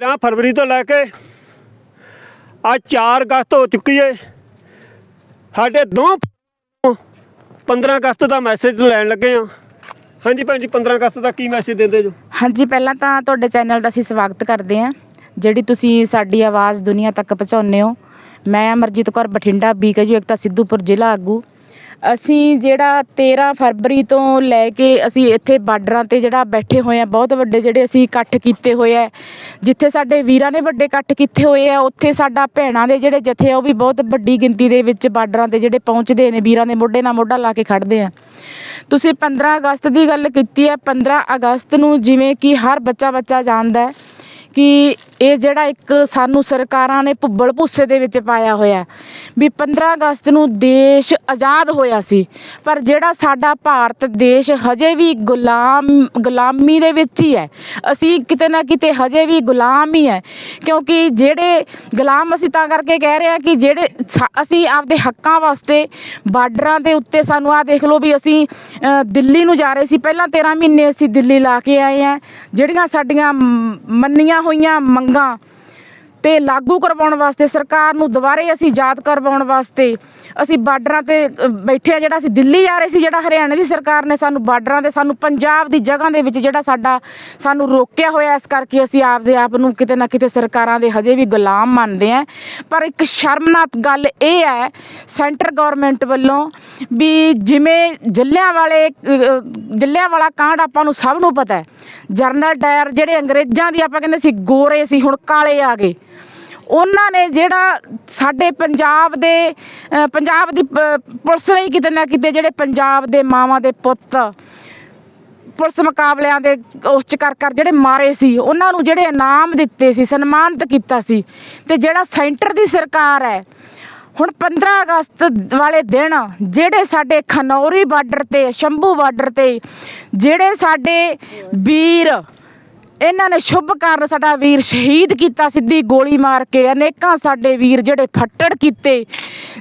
ਜਾਂ ਫਰਵਰੀ ਤੋਂ ਲੈ ਕੇ ਅੱਜ 4 ਅਗਸਤ ਹੋ ਚੁੱਕੀ ਏ। ਸਾਡੇ ਦੋ 15 ਅਗਸਤ ਦਾ ਮੈਸੇਜ ਲੈਣ ਲੱਗੇ ਆ ਹਾਂਜੀ ਭੈਣ ਜੀ 15 ਅਗਸਤ ਦਾ ਕੀ ਮੈਸੇਜ ਦਿੰਦੇ ਜੋ? ਹਾਂਜੀ, ਪਹਿਲਾਂ ਤਾਂ ਤੁਹਾਡੇ ਚੈਨਲ ਦਾ ਅਸੀਂ ਸਵਾਗਤ ਕਰਦੇ ਹਾਂ। ਜਿਹੜੀ ਤੁਸੀਂ ਸਾਡੀ ਆਵਾਜ਼ ਦੁਨੀਆ ਤੱਕ ਪਹੁੰਚਾਉਂਦੇ ਹੋ। ਮੈਂ ਅਮਰਜੀਤ ਕੌਰ ਬਠਿੰਡਾ ਬੀਕੇਯੂ ਏਕਤਾ ਸਿੱਧੂਪੁਰ ਜ਼ਿਲ੍ਹਾ ਆਗੂ। ਅਸੀਂ ਜਿਹੜਾ 13 ਫਰਵਰੀ ਤੋਂ ਲੈ ਕੇ ਅਸੀਂ ਇੱਥੇ ਬਾਰਡਰਾਂ ਤੇ ਜਿਹੜਾ ਬੈਠੇ ਹੋਏ ਆ, ਬਹੁਤ ਵੱਡੇ ਜਿਹੜੇ ਅਸੀਂ ਇਕੱਠ ਕੀਤੇ ਹੋਏ ਆ। ਜਿੱਥੇ ਸਾਡੇ ਵੀਰਾਂ ਨੇ ਵੱਡੇ ਇਕੱਠ ਕੀਤੇ ਹੋਏ ਆ, ਉੱਥੇ ਸਾਡਾ ਭੈਣਾਂ ਦੇ ਜਿਹੜੇ ਜਥੇ ਆ, ਉਹ ਵੀ ਬਹੁਤ ਵੱਡੀ ਗਿਣਤੀ ਦੇ ਵਿੱਚ ਬਾਰਡਰਾਂ ਤੇ ਜਿਹੜੇ ਪਹੁੰਚਦੇ ਨੇ, ਵੀਰਾਂ ਦੇ ਮੋਢੇ ਨਾਲ ਮੋਢਾ ਲਾ ਕੇ ਖੜਦੇ ਆ। ਤੁਸੀਂ 15 ਅਗਸਤ ਦੀ ਗੱਲ ਕੀਤੀ ਹੈ 15 ਅਗਸਤ ਨੂੰ ਜਿਵੇਂ ਕਿ ਹਰ ਬੱਚਾ ਬੱਚਾ ਜਾਣਦਾ ਹੈ ਕਿ ਇਹ ਜਿਹੜਾ ਇੱਕ ਸਾਨੂੰ ਸਰਕਾਰਾਂ ਨੇ ਭੁੱਬਲ ਭੁੱਸੇ ਦੇ ਵਿੱਚ ਪਾਇਆ ਹੋਇਆ ਵੀ 15 ਅਗਸਤ ਨੂੰ ਦੇਸ਼ ਆਜ਼ਾਦ ਹੋਇਆ ਸੀ। ਪਰ ਜਿਹੜਾ ਸਾਡਾ ਭਾਰਤ ਦੇਸ਼ ਹਜੇ ਵੀ ਗੁਲਾਮ, ਗੁਲਾਮੀ ਦੇ ਵਿੱਚ ਹੀ ਹੈ। ਅਸੀਂ ਕਿਤੇ ਨਾ ਕਿਤੇ ਹਜੇ ਵੀ ਗੁਲਾਮ ਹੀ ਹੈ। ਕਿਉਂਕਿ ਜਿਹੜੇ ਗੁਲਾਮ ਅਸੀਂ ਤਾਂ ਕਰਕੇ ਕਹਿ ਰਹੇ ਹਾਂ ਕਿ ਜਿਹੜੇ ਸਾ- ਅਸੀਂ ਆਪਦੇ ਹੱਕਾਂ ਵਾਸਤੇ ਬਾਰਡਰਾਂ ਦੇ ਉੱਤੇ ਸਾਨੂੰ ਆ ਦੇਖ ਲਓ ਵੀ ਅਸੀਂ ਦਿੱਲੀ ਨੂੰ ਜਾ ਰਹੇ ਸੀ। ਪਹਿਲਾਂ 13 ਮਹੀਨੇ ਅਸੀਂ ਦਿੱਲੀ ਲਾ ਕੇ ਆਏ ਆ ਜਿਹੜੀਆਂ ਸਾਡੀਆਂ ਮੰਨੀਆਂ ਹੋਈਆਂ ਮੰਗਾਂ ਤੇ ਲਾਗੂ ਕਰਵਾਉਣ ਵਾਸਤੇ, ਸਰਕਾਰ ਨੂੰ ਦੁਬਾਰੇ ਅਸੀਂ ਯਾਦ ਕਰਵਾਉਣ ਵਾਸਤੇ ਅਸੀਂ ਬਾਰਡਰਾਂ ਤੇ ਬੈਠੇ ਆ ਜਿਹੜਾ ਅਸੀਂ ਦਿੱਲੀ ਜਾ ਰਹੇ ਸੀ, ਜਿਹੜਾ ਹਰਿਆਣਾ ਦੀ ਸਰਕਾਰ ਨੇ ਸਾਨੂੰ ਬਾਰਡਰਾਂ ਤੇ ਸਾਨੂੰ ਪੰਜਾਬ ਦੀ ਜਗ੍ਹਾ ਦੇ ਵਿੱਚ ਜਿਹੜਾ ਸਾਡਾ, ਸਾਨੂੰ ਰੋਕਿਆ ਹੋਇਆ, ਇਸ ਕਰਕੇ ਅਸੀਂ ਆਪਦੇ ਆਪ ਨੂੰ ਕਿਤੇ ਨਾ ਕਿਤੇ ਸਰਕਾਰਾਂ ਦੇ ਹਜੇ ਵੀ ਗੁਲਾਮ ਮੰਨਦੇ ਆ ਪਰ ਇੱਕ ਸ਼ਰਮਨਾਕ ਗੱਲ ਇਹ ਹੈ, ਸੈਂਟਰ ਗਵਰਨਮੈਂਟ ਵੱਲੋਂ ਵੀ ਜਿਵੇਂ ਜੱਲਿਆਂ ਵਾਲੇ ਜੱਲਿਆਂ ਵਾਲਾ ਕਾਂਡ ਆਪਾਂ ਨੂੰ ਸਭ ਨੂੰ ਪਤਾ ਹੈ, ਜਰਨਲ ਡਾਇਰ ਜਿਹੜੇ ਅੰਗਰੇਜ਼ਾਂ ਦੀ ਆਪਾਂ ਕਹਿੰਦੇ ਸੀ, ਗੋਰੇ ਸੀ, ਹੁਣ ਕਾਲੇ ਆ ਗਏ। ਉਹਨਾਂ ਨੇ ਜਿਹੜਾ ਸਾਡੇ ਪੰਜਾਬ ਦੇ ਪੰਜਾਬ ਦੀ ਪ- ਪੁਲਿਸ ਨੇ ਕਿਤੇ ਨਾ ਕਿਤੇ ਜਿਹੜੇ ਪੰਜਾਬ ਦੇ ਮਾਵਾਂ ਦੇ ਪੁੱਤ ਪੁਲਿਸ ਮੁਕਾਬਲਿਆਂ ਦੇ ਉਸ ਚ ਕਰ ਕਰ ਜਿਹੜੇ ਮਾਰੇ ਸੀ, ਉਹਨਾਂ ਨੂੰ ਜਿਹੜੇ ਇਨਾਮ ਦਿੱਤੇ ਸੀ, ਸਨਮਾਨਿਤ ਕੀਤਾ ਸੀ ਤੇ ਜਿਹੜਾ ਸੈਂਟਰ ਦੀ ਸਰਕਾਰ ਹੈ, ਹੁਣ 15 ਅਗਸਤ ਵਾਲੇ ਦਿਨ ਜਿਹੜੇ ਸਾਡੇ ਖਨੌਰੀ ਬਾਰਡਰ ਤੇ, ਸ਼ੰਭੂ ਬਾਰਡਰ ਤੇ ਜਿਹੜੇ ਸਾਡੇ ਵੀਰ ਇਹਨਾਂ ਨੇ ਸ਼ੁਭ ਕਾਰਨ ਸਾਡਾ ਵੀਰ ਸ਼ਹੀਦ ਕੀਤਾ, ਸਿੱਧੀ ਗੋਲੀ ਮਾਰ ਕੇ। ਅਨੇਕਾਂ ਸਾਡੇ ਵੀਰ ਜਿਹੜੇ ਫੱਟੜ ਕੀਤੇ,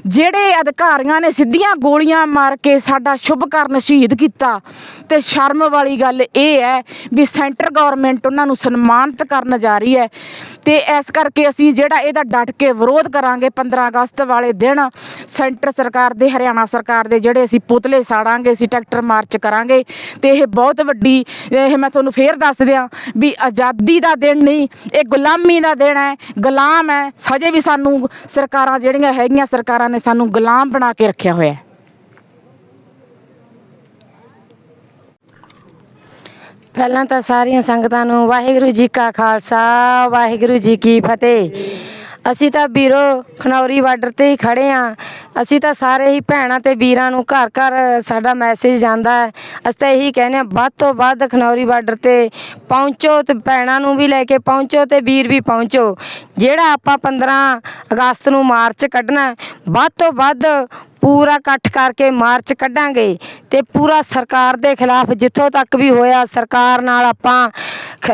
ਜਿਹੜੇ ਅਧਿਕਾਰੀਆਂ ਨੇ ਸਿੱਧੀਆਂ ਗੋਲੀਆਂ ਮਾਰ ਕੇ ਸਾਡਾ ਸ਼ੁਭ ਕਰਨ ਸ਼ਹੀਦ ਕੀਤਾ। ਤੇ ਸ਼ਰਮ ਵਾਲੀ ਗੱਲ ਇਹ ਹੈ ਵੀ ਸੈਂਟਰ ਗਵਰਨਮੈਂਟ ਉਹਨਾਂ ਨੂੰ ਸਨਮਾਨਿਤ ਕਰਨ ਜਾ ਰਹੀ ਹੈ। ਤੇ ਇਸ ਕਰਕੇ ਅਸੀਂ ਜਿਹੜਾ ਇਹਦਾ ਡਟ ਕੇ ਵਿਰੋਧ ਕਰਾਂਗੇ 15 ਅਗਸਤ ਵਾਲੇ ਦਿਨ, ਸੈਂਟਰ ਸਰਕਾਰ ਦੇ, ਹਰਿਆਣਾ ਸਰਕਾਰ ਦੇ ਜਿਹੜੇ ਅਸੀਂ ਪੁਤਲੇ ਸਾੜਾਂਗੇ, ਅਸੀਂ ਟਰੈਕਟਰ ਮਾਰਚ ਕਰਾਂਗੇ। ਤੇ ਇਹ ਬਹੁਤ ਵੱਡੀ, ਇਹ ਮੈਂ ਤੁਹਾਨੂੰ ਫੇਰ ਦੱਸ ਦਿਆਂ ਵੀ ਆਜ਼ਾਦੀ ਦਾ ਦਿਨ ਨਹੀਂ, ਇਹ ਗੁਲਾਮੀ ਦਾ ਦਿਨ ਹੈ, ਗੁਲਾਮ ਹੈ। ਹਜੇ ਵੀ ਸਾਨੂੰ ਸਰਕਾਰਾਂ ਜਿਹੜੀਆਂ ਹੈਗੀਆਂ, ਸਰਕਾਰਾਂ ਨੇ ਸਾਨੂੰ ਗੁਲਾਮ ਬਣਾ ਕੇ ਰੱਖਿਆ ਹੋਇਆ ਹੈ। ਪਹਿਲਾਂ ਤਾਂ ਸਾਰੀਆਂ ਸੰਗਤਾਂ ਨੂੰ ਵਾਹਿਗੁਰੂ ਜੀ ਕਾ ਖਾਲਸਾ, ਵਾਹਿਗੁਰੂ ਜੀ ਕੀ ਫਤਿਹ। ਅਸੀਂ ਤਾਂ ਵੀਰੋ ਖਨੌਰੀ ਬਾਰਡਰ ਤੇ ਹੀ ਖੜੇ ਆ। ਅਸੀਂ ਤਾਂ ਸਾਰੇ ਹੀ ਭੈਣਾਂ ਤੇ ਵੀਰਾਂ ਨੂੰ ਘਰ ਘਰ ਸਾਡਾ ਮੈਸੇਜ ਜਾਂਦਾ ਹੈ। ਅਸੀਂ ਤਾਂ ਇਹੀ ਕਹਿੰਦੇ ਆ, ਵੱਧ ਤੋਂ ਵੱਧ ਖਨੌਰੀ ਬਾਰਡਰ ਤੇ ਪਹੁੰਚੋ ਤੇ ਭੈਣਾਂ ਨੂੰ ਵੀ ਲੈ ਕੇ ਪਹੁੰਚੋ ਤੇ ਵੀਰ ਵੀ ਪਹੁੰਚੋ। ਜਿਹੜਾ ਆਪਾਂ 15 ਅਗਸਤ ਨੂੰ ਮਾਰਚ ਕੱਢਣਾ ਵੱਧ ਤੋਂ ਵੱਧ ਪੂਰਾ ਇਕੱਠ ਕਰਕੇ ਮਾਰਚ ਕੱਢਾਂਗੇ ਤੇ ਪੂਰਾ ਸਰਕਾਰ ਦੇ ਖਿਲਾਫ ਜਿੱਥੋਂ ਤੱਕ ਵੀ ਹੋਇਆ ਸਰਕਾਰ ਨਾਲ ਆਪਾਂ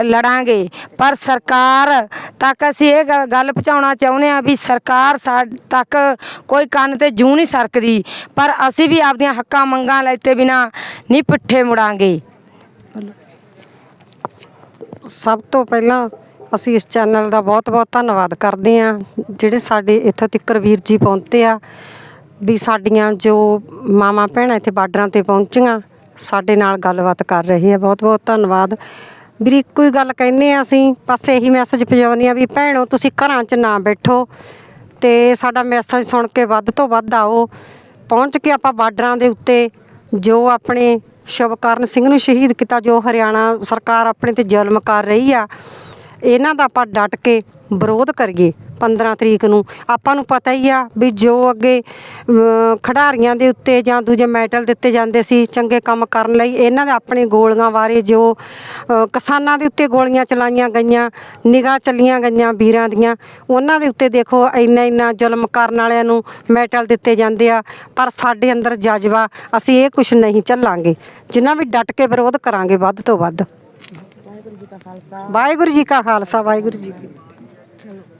ਲੜਾਂਗੇ। ਪਰ ਸਰਕਾਰ ਤੱਕ ਅਸੀਂ ਇਹ ਗ- ਗੱਲ ਪਹੁੰਚਾਉਣਾ ਚਾਹੁੰਦੇ ਆ ਵੀ ਸਰਕਾਰ ਸਾਡ ਤੱਕ ਕੋਈ ਕੰਨ ਤੇ ਜੂ ਨਹੀਂ ਸਰਕਦੀ। ਪਰ ਅਸੀਂ ਵੀ ਆਪਦੀਆਂ ਹੱਕਾਂ ਮੰਗਾਂ ਲੈਤੇ ਬਿਨਾ ਨਹੀਂ ਪਿੱਠੇ ਮੁੜਾਂਗੇ। ਸਭ ਤੋਂ ਪਹਿਲਾਂ ਅਸੀਂ ਇਸ ਚੈਨਲ ਦਾ ਬਹੁਤ-ਬਹੁਤ ਧੰਨਵਾਦ ਕਰਦੇ ਹਾਂ, ਜਿਹੜੇ ਸਾਡੇ ਇੱਥੋਂ ਤੱਕ ਵੀਰ ਜੀ ਪਹੁੰਚੇ ਆ, ਵੀ ਸਾਡੀਆਂ ਜੋ ਮਾਵਾਂ ਭੈਣਾਂ ਇੱਥੇ ਬਾਰਡਰਾਂ ਤੇ ਪਹੁੰਚੀਆਂ, ਸਾਡੇ ਨਾਲ ਗੱਲਬਾਤ ਕਰ ਰਹੀ ਹੈ ਬਹੁਤ-ਬਹੁਤ ਧੰਨਵਾਦ। ਵੀਰ ਇੱਕੋ ਹੀ ਗੱਲ ਕਹਿੰਦੇ ਆ ਅਸੀਂ, ਬਸ ਇਹੀ ਮੈਸੇਜ ਪਹੁੰਚਾਉਂਦੇ ਆ ਵੀ ਭੈਣੋ ਤੁਸੀਂ ਘਰਾਂ 'ਚ ਨਾ ਬੈਠੋ ਤੇ ਸਾਡਾ ਮੈਸੇਜ ਸੁਣ ਕੇ ਵੱਧ ਤੋਂ ਵੱਧ ਆਓ। ਪਹੁੰਚ ਕੇ ਆਪਾਂ ਬਾਰਡਰਾਂ ਦੇ ਉੱਤੇ ਜੋ ਆਪਣੇ ਸ਼ਵਕਰਨ ਸਿੰਘ ਨੂੰ ਸ਼ਹੀਦ ਕੀਤਾ, ਜੋ ਹਰਿਆਣਾ ਸਰਕਾਰ ਆਪਣੇ ਤੇ ਜ਼ੁਲਮ ਕਰ ਰਹੀ ਆ, ਇਹਨਾਂ ਦਾ ਆਪਾਂ ਡਟ ਕੇ ਵਿਰੋਧ ਕਰੀਏ 15 ਤਰੀਕ ਨੂੰ। ਆਪਾਂ ਨੂੰ ਪਤਾ ਹੀ ਆ ਵੀ ਜੋ ਅੱਗੇ ਖਿਡਾਰੀਆਂ ਦੇ ਉੱਤੇ ਜਾਂ ਦੂਜੇ ਮੈਡਲ ਦਿੱਤੇ ਜਾਂਦੇ ਸੀ ਚੰਗੇ ਕੰਮ ਕਰਨ ਲਈ ਇਹਨਾਂ ਦੇ ਆਪਣੇ ਗੋਲੀਆਂ ਬਾਰੇ ਜੋ ਕਿਸਾਨਾਂ ਦੇ ਉੱਤੇ ਗੋਲੀਆਂ ਚਲਾਈਆਂ ਗਈਆਂ ਨਿਗਾਹ ਚੱਲੀਆਂ ਗਈਆਂ ਵੀਰਾਂ ਦੀਆਂ ਉਹਨਾਂ ਦੇ ਉੱਤੇ ਦੇਖੋ ਇੰਨਾ ਇੰਨਾ ਜ਼ੁਲਮ ਕਰਨ ਵਾਲਿਆਂ ਨੂੰ ਮੈਡਲ ਦਿੱਤੇ ਜਾਂਦੇ ਆ ਪਰ ਸਾਡੇ ਅੰਦਰ ਜਜ਼ਬਾ ਅਸੀਂ ਇਹ ਕੁਝ ਨਹੀਂ ਝੱਲਾਂਗੇ ਜਿੰਨਾ ਵੀ ਡਟ ਕੇ ਵਿਰੋਧ ਕਰਾਂਗੇ ਵੱਧ ਤੋਂ ਵੱਧ। ਵਾਹਿਗੁਰੂ ਜੀ ਕਾ ਖਾਲਸਾ। ਵਾਹਿਗੁਰੂ ਜੀ ਕੀ ਫਤਿਹ।